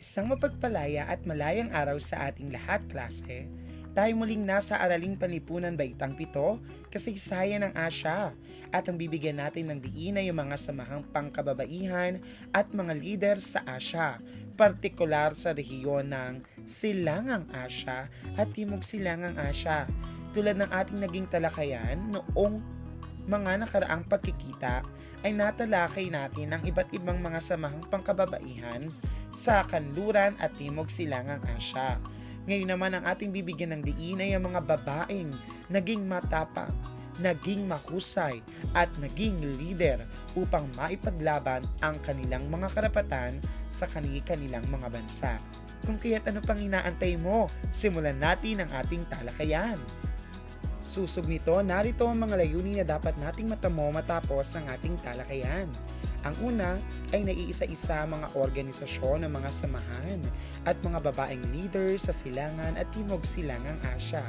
Isang mapagpalaya at malayang araw sa ating lahat, klase. Tayo muling nasa Araling Panlipunan Baitang Pito, kasaysayan ng Asya. At ang bibigyan natin ng diin ay yung mga samahang pangkababaihan at mga leader sa Asya, partikular sa rehiyon ng Silangang Asya at Timog Silangang Asya. Tulad ng ating naging talakayan noong mga nakaraang pagkikita ay natalakay natin ang iba't ibang mga samahang pangkababaihan sa kanluran at timog silangang Asya. Ngayon naman ang ating bibigyan ng diin ay ang mga babaeng naging matapang, naging mahusay at naging leader upang maipaglaban ang kanilang mga karapatan sa kanilang mga bansa. Kung kaya't ano pang inaantay mo, simulan natin ang ating talakayan. Susog nito, narito ang mga layunin na dapat nating matamo matapos ang ating talakayan. Ang una ay naiisa-isa mga organisasyon ng mga samahan at mga babaeng leader sa silangan at timog silangang Asya.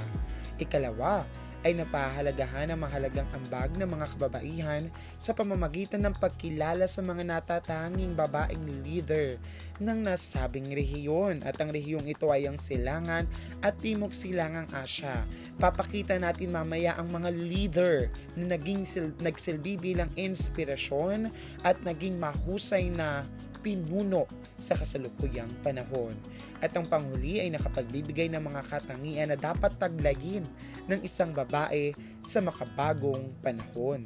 Ikalawa ay napahalagahan ang mahalagang ambag ng mga kababaihan sa pamamagitan ng pagkilala sa mga natatanging babaeng leader ng nasabing rehiyon at ang rehiyong ito ay ang silangan at timog silangang Asya. Papakita natin mamaya ang mga leader na naging sil- nagsilbi bilang inspirasyon at naging mahusay na pinuno sa kasalukuyang panahon. At ang panghuli ay nakapagbibigay ng mga katangian na dapat taglayin ng isang babae sa makabagong panahon.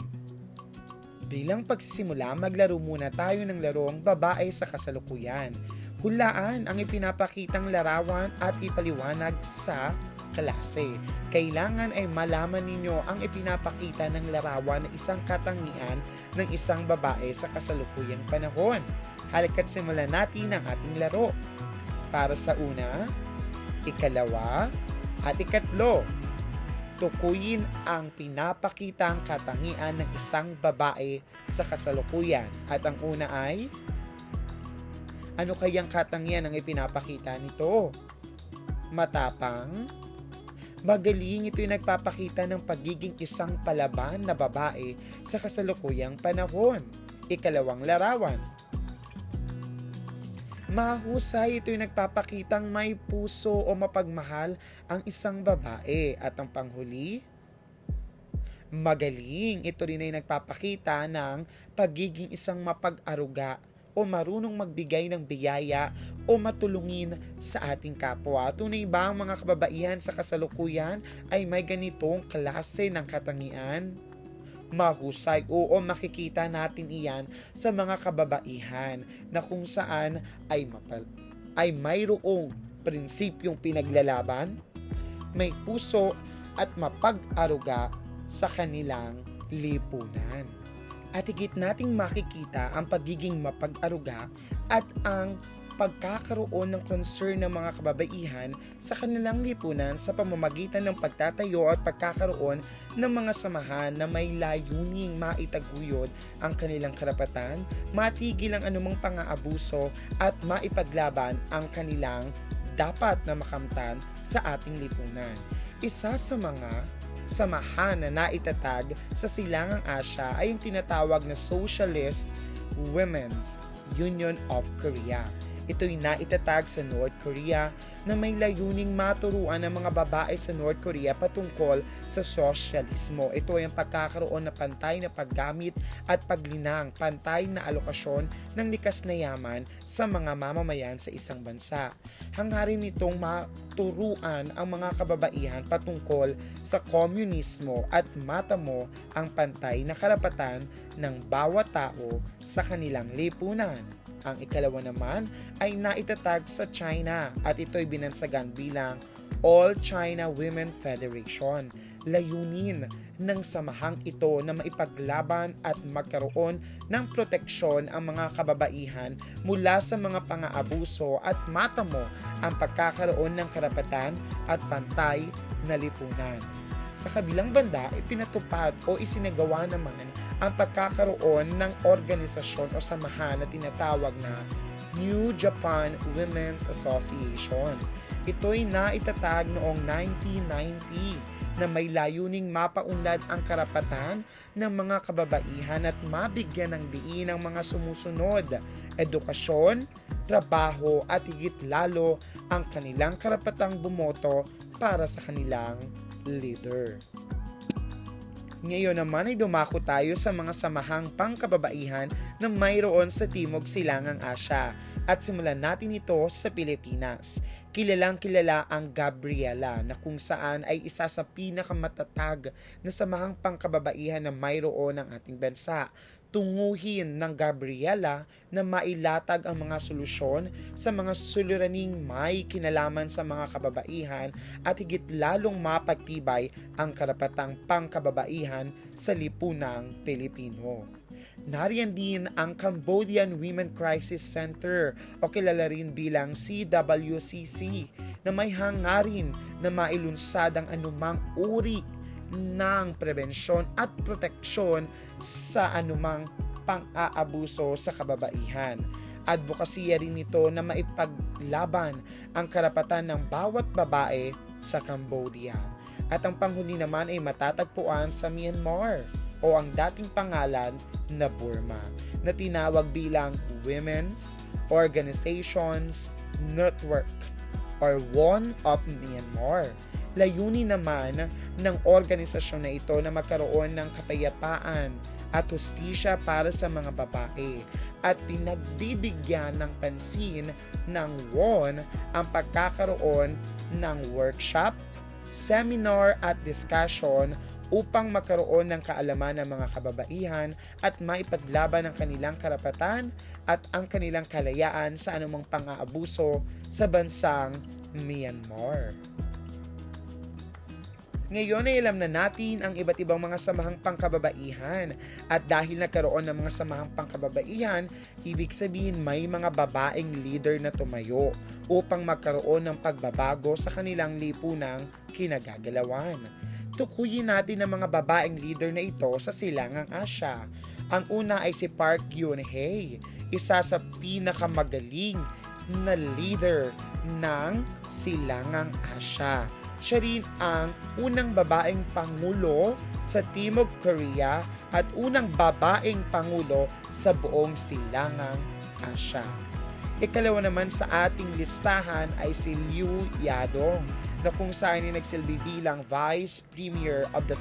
Bilang pagsisimula, maglaro muna tayo ng larong babae sa kasalukuyan. Hulaan ang ipinapakitang larawan at ipaliwanag sa klase. Kailangan ay malaman ninyo ang ipinapakita ng larawan ng isang katangian ng isang babae sa kasalukuyang panahon. Halika't simulan natin ang ating laro. Para sa una, ikalawa, at ikatlo, tukuyin ang pinapakitang katangian ng isang babae sa kasalukuyan. At ang una ay, ano kayang katangian ang ipinapakita nito? Matapang? Magaling ito'y nagpapakita ng pagiging isang palaban na babae sa kasalukuyang panahon. Ikalawang larawan. Mahusay ito'y nagpapakitang may puso o mapagmahal ang isang babae. At ang panghuli, magaling. Ito rin ay nagpapakita ng pagiging isang mapag-aruga o marunong magbigay ng biyaya o matulungin sa ating kapwa. Tunay ba ang mga kababaihan sa kasalukuyan ay may ganitong klase ng katangian? Mahusay oo makikita natin iyan sa mga kababaihan na kung saan ay, mapal- ay mayroong prinsipyong pinaglalaban, may puso at mapag-aruga sa kanilang lipunan. At higit nating makikita ang pagiging mapag-aruga at ang pagkakaroon ng concern ng mga kababaihan sa kanilang lipunan sa pamamagitan ng pagtatayo at pagkakaroon ng mga samahan na may layuning maitaguyod ang kanilang karapatan, matigil ang anumang pang-aabuso at maipaglaban ang kanilang dapat na makamtan sa ating lipunan. Isa sa mga samahan na naitatag sa Silangang Asya ay ang tinatawag na Socialist Women's Union of Korea. Ito'y naitatag sa North Korea na may layuning maturuan ng mga babae sa North Korea patungkol sa sosyalismo. Ito ay ang pagkakaroon na pantay na paggamit at paglinang, pantay na alokasyon ng likas na yaman sa mga mamamayan sa isang bansa. Hangarin nitong maturuan ang mga kababaihan patungkol sa komunismo at matamo ang pantay na karapatan ng bawat tao sa kanilang lipunan. Ang ikalawa naman ay naitatag sa China at ito'y binansagan bilang All China Women Federation. Layunin ng samahang ito na maipaglaban at magkaroon ng proteksyon ang mga kababaihan mula sa mga pang-aabuso at matamo ang pagkakaroon ng karapatan at pantay na lipunan. Sa kabilang banda, ipinatupad o isinagawa naman ang pagkakaroon ng organisasyon o samahan na tinatawag na New Japan Women's Association. Ito'y naitatag noong 1990 na may layuning mapaunlad ang karapatan ng mga kababaihan at mabigyan ng diin ang mga sumusunod, edukasyon, trabaho at higit lalo ang kanilang karapatang bumoto para sa kanilang leader. Ngayon naman ay dumako tayo sa mga samahang pangkababaihan na mayroon sa Timog Silangang Asya at simulan natin ito sa Pilipinas. Kilalang kilala ang Gabriela na kung saan ay isa sa pinakamatatag na samahang pangkababaihan na mayroon ng ating bansa tunguhin ng Gabriela na mailatag ang mga solusyon sa mga suliraning may kinalaman sa mga kababaihan at higit lalong mapagtibay ang karapatang pangkababaihan sa lipunang Pilipino. Nariyan din ang Cambodian Women Crisis Center o kilala rin bilang CWCC na may hangarin na mailunsad ang anumang uri ng prebensyon at proteksyon sa anumang pang-aabuso sa kababaihan. Advokasya rin nito na maipaglaban ang karapatan ng bawat babae sa Cambodia. At ang panghuli naman ay matatagpuan sa Myanmar o ang dating pangalan na Burma na tinawag bilang Women's Organizations Network or One of Myanmar Layunin naman ng organisasyon na ito na magkaroon ng kapayapaan at hustisya para sa mga babae at pinagbibigyan ng pansin ng WON ang pagkakaroon ng workshop, seminar at discussion upang magkaroon ng kaalaman ng mga kababaihan at maipaglaban ang kanilang karapatan at ang kanilang kalayaan sa anumang pang-aabuso sa bansang Myanmar. Ngayon ay alam na natin ang iba't ibang mga samahang pangkababaihan at dahil nagkaroon ng mga samahang pangkababaihan, ibig sabihin may mga babaeng leader na tumayo upang magkaroon ng pagbabago sa kanilang lipunang kinagagalawan. Tukuyin natin ang mga babaeng leader na ito sa Silangang Asya. Ang una ay si Park Geun-hye, isa sa pinakamagaling na leader ng Silangang Asya siya rin ang unang babaeng pangulo sa Timog Korea at unang babaeng pangulo sa buong silangang Asya. Ikalawa naman sa ating listahan ay si Liu Yadong na kung saan ay nagsilbi bilang Vice Premier of the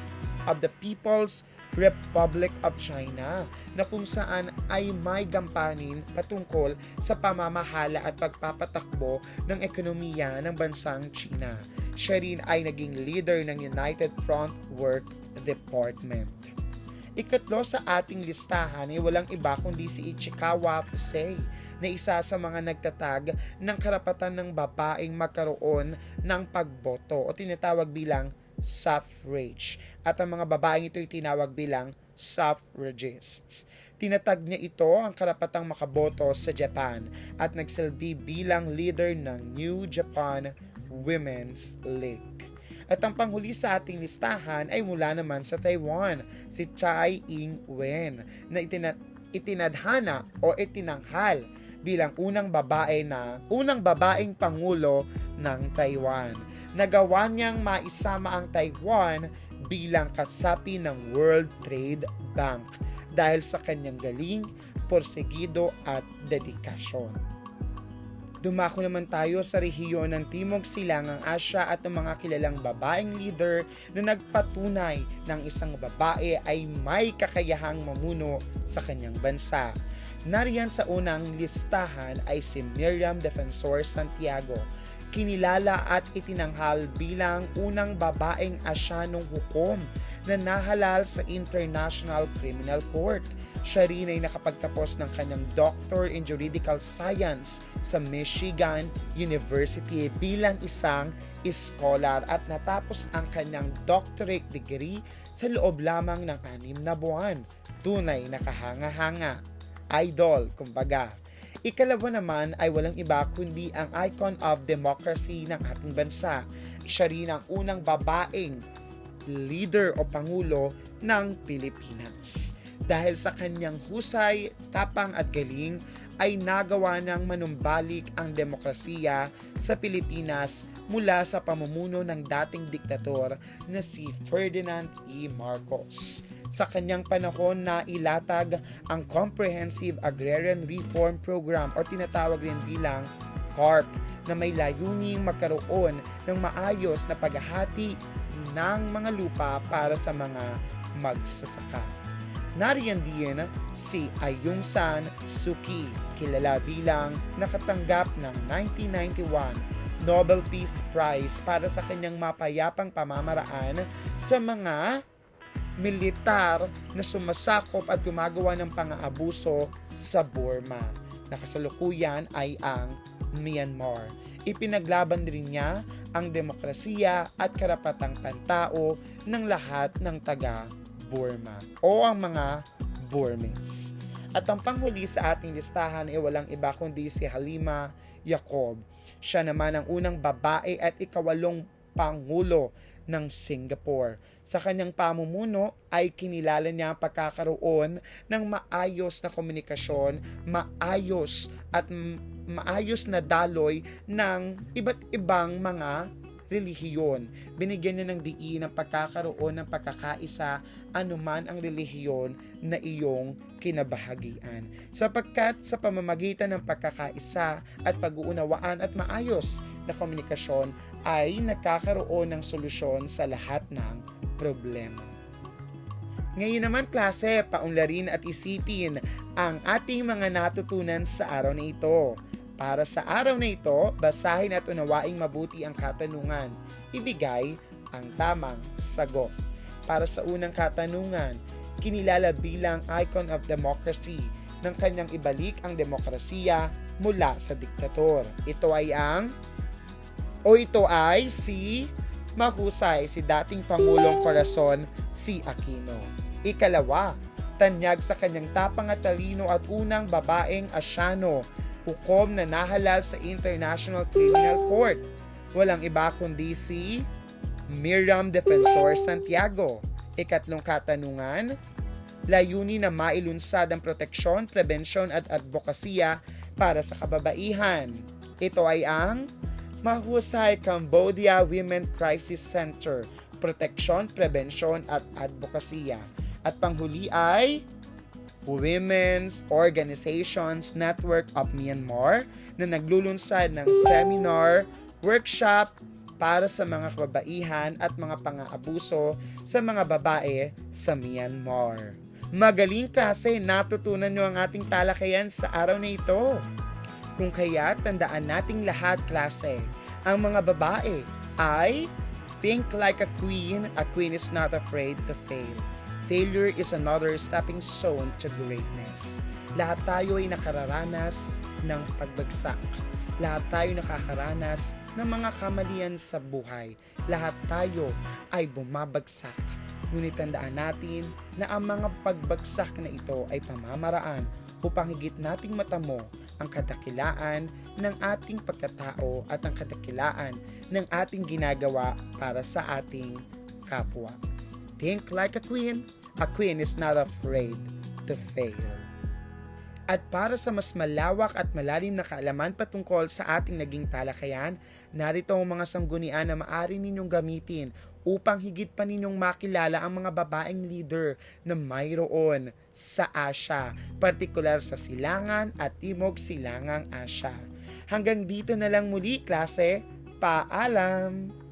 of the People's Republic of China na kung saan ay may gampanin patungkol sa pamamahala at pagpapatakbo ng ekonomiya ng bansang China. Siya rin ay naging leader ng United Front Work Department. Ikatlo sa ating listahan ay walang iba kundi si Ichikawa Fusei na isa sa mga nagtatag ng karapatan ng babaeng magkaroon ng pagboto o tinatawag bilang suffrage. At ang mga babaeng ito ay tinawag bilang suffragists. Tinatag niya ito ang karapatang makaboto sa Japan at nagsilbi bilang leader ng New Japan Women's League. At ang panghuli sa ating listahan ay mula naman sa Taiwan, si Tsai Ing-wen, na itina- itinadhana o itinanghal bilang unang babae na unang babaeng pangulo ng Taiwan. Nagawa niyang maisama ang Taiwan bilang kasapi ng World Trade Bank dahil sa kanyang galing, porsegido at dedikasyon. Dumako naman tayo sa rehiyon ng Timog Silangang Asya at ng mga kilalang babaeng leader na nagpatunay ng isang babae ay may kakayahang mamuno sa kanyang bansa. Nariyan sa unang listahan ay si Miriam Defensor Santiago, kinilala at itinanghal bilang unang babaeng Asyanong hukom na nahalal sa International Criminal Court siya rin ay nakapagtapos ng kanyang Doctor in Juridical Science sa Michigan University bilang isang scholar at natapos ang kanyang doctorate degree sa loob lamang ng anim na buwan. Tunay na kahanga-hanga. Idol, kumbaga. Ikalawa naman ay walang iba kundi ang icon of democracy ng ating bansa. Siya rin ang unang babaeng leader o pangulo ng Pilipinas. Dahil sa kanyang husay, tapang at galing, ay nagawa ng manumbalik ang demokrasiya sa Pilipinas mula sa pamumuno ng dating diktator na si Ferdinand E. Marcos. Sa kanyang panahon na ilatag ang Comprehensive Agrarian Reform Program o tinatawag rin bilang CARP na may layuning magkaroon ng maayos na paghahati ng mga lupa para sa mga magsasaka. Nariyan din si Ayung San Suki, kilala bilang nakatanggap ng 1991 Nobel Peace Prize para sa kanyang mapayapang pamamaraan sa mga militar na sumasakop at gumagawa ng pang-aabuso sa Burma. Nakasalukuyan ay ang Myanmar. Ipinaglaban din niya ang demokrasiya at karapatang pantao ng lahat ng taga Burma o ang mga Burmese. At ang panghuli sa ating listahan ay walang iba kundi si Halima Yacob. Siya naman ang unang babae at ikawalong pangulo ng Singapore. Sa kanyang pamumuno ay kinilala niya ang pagkakaroon ng maayos na komunikasyon, maayos at maayos na daloy ng iba't ibang mga relihiyon. Binigyan niya ng diin ang pagkakaroon ng pagkakaisa anuman ang relihiyon na iyong kinabahagian. Sapagkat sa pamamagitan ng pagkakaisa at pag-uunawaan at maayos na komunikasyon ay nagkakaroon ng solusyon sa lahat ng problema. Ngayon naman klase, paunlarin at isipin ang ating mga natutunan sa araw na ito. Para sa araw na ito, basahin at unawaing mabuti ang katanungan. Ibigay ang tamang sagot. Para sa unang katanungan, kinilala bilang icon of democracy ng kanyang ibalik ang demokrasiya mula sa diktator. Ito ay ang o ito ay si mahusay si dating Pangulong Corazon si Aquino. Ikalawa, tanyag sa kanyang tapang at talino at unang babaeng asyano hukom na nahalal sa International Criminal Court. Walang iba kundi si Miriam Defensor Santiago. Ikatlong katanungan, layunin na mailunsad ang proteksyon, prevensyon at advokasya para sa kababaihan. Ito ay ang Mahusay Cambodia Women Crisis Center, Proteksyon, Prevensyon at Advokasya. At panghuli ay Women's Organizations Network of Myanmar na naglulunsad ng seminar, workshop para sa mga kababaihan at mga pang-aabuso sa mga babae sa Myanmar. Magaling kasi natutunan nyo ang ating talakayan sa araw na ito. Kung kaya tandaan nating lahat klase, ang mga babae ay think like a queen, a queen is not afraid to fail. Failure is another stepping stone to greatness. Lahat tayo ay nakararanas ng pagbagsak. Lahat tayo nakakaranas ng mga kamalian sa buhay. Lahat tayo ay bumabagsak. Ngunit tandaan natin na ang mga pagbagsak na ito ay pamamaraan upang higit nating matamo ang kadakilaan ng ating pagkatao at ang kadakilaan ng ating ginagawa para sa ating kapwa. Think like a queen. A queen is not afraid to fail. At para sa mas malawak at malalim na kaalaman patungkol sa ating naging talakayan, narito ang mga sanggunian na maaari ninyong gamitin upang higit pa ninyong makilala ang mga babaeng leader na mayroon sa Asya, partikular sa Silangan at Timog Silangang Asya. Hanggang dito na lang muli klase, paalam!